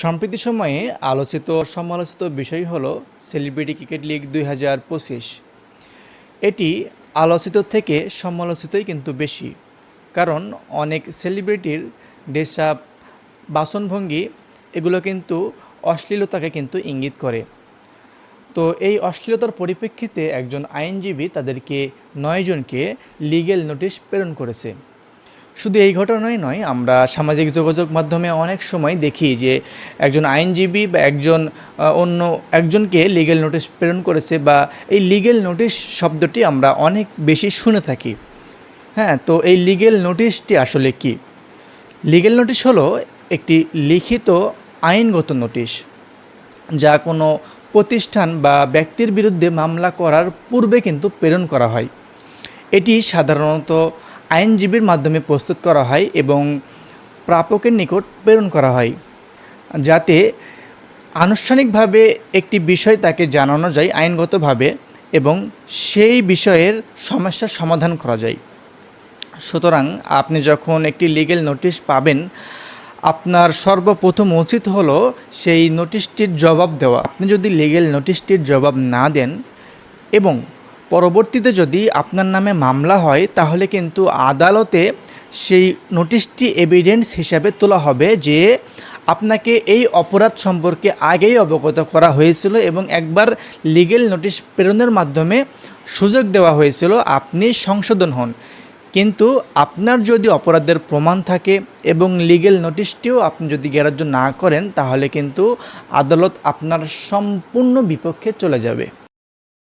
সম্প্রতি সময়ে আলোচিত সমালোচিত বিষয় হলো সেলিব্রিটি ক্রিকেট লিগ দুই হাজার পঁচিশ। এটি আলোচিত থেকে সমালোচিতই কিন্তু বেশি, কারণ অনেক সেলিব্রিটির ড্রেসআপ বাসনভঙ্গি এগুলো কিন্তু অশ্লীলতাকে কিন্তু ইঙ্গিত করে। তো এই অশ্লীলতার পরিপ্রেক্ষিতে একজন আইনজীবী তাদেরকে নয়জনকে লিগেল নোটিশ প্রেরণ করেছে। শুধু এই ঘটনাই নয়, আমরা সামাজিক যোগাযোগ মাধ্যমে অনেক সময় দেখি যে একজন আইনজীবী বা একজন অন্য একজনকে লিগেল নোটিশ প্রেরণ করেছে বা এই লিগেল নোটিশ শব্দটি আমরা অনেক বেশি শুনে থাকি। হ্যাঁ তো এই লিগেল নোটিশটি আসলে কি? লিগেল নোটিশ হলো একটি লিখিত আইনগত নোটিশ যা কোনো প্রতিষ্ঠান বা ব্যক্তির বিরুদ্ধে মামলা করার পূর্বে কিন্তু প্রেরণ করা হয়। এটি সাধারণত আইনজীবীর মাধ্যমে প্রস্তুত করা হয় এবং প্রাপকের নিকট প্রেরণ করা হয়, যাতে আনুষ্ঠানিকভাবে একটি বিষয় তাকে জানানো যায় আইনগতভাবে এবং সেই বিষয়ের সমস্যার সমাধান করা যায়। সুতরাং আপনি যখন একটি লিগেল নোটিশ পাবেন, আপনার সর্বপ্রথম উচিত হলো সেই নোটিশটির জবাব দেওয়া। আপনি যদি লিগেল নোটিশটির জবাব না দেন এবং পরবর্তীতে যদি আপনার নামে মামলা হয়, তাহলে কিন্তু আদালতে সেই নোটিশটি এভিডেন্স হিসাবে তোলা হবে যে আপনাকে এই অপরাধ সম্পর্কে আগেই অবগত করা হয়েছিল এবং একবার লিগেল নোটিশ প্রেরণের মাধ্যমে সুযোগ দেওয়া হয়েছিল, আপনি সংশোধন হন। কিন্তু আপনার যদি অপরাধের প্রমাণ থাকে এবং লিগেল নোটিশটিও আপনি যদি গ্রাহ্য না করেন, তাহলে কিন্তু আদালত আপনার সম্পূর্ণ বিপক্ষে চলে যাবে।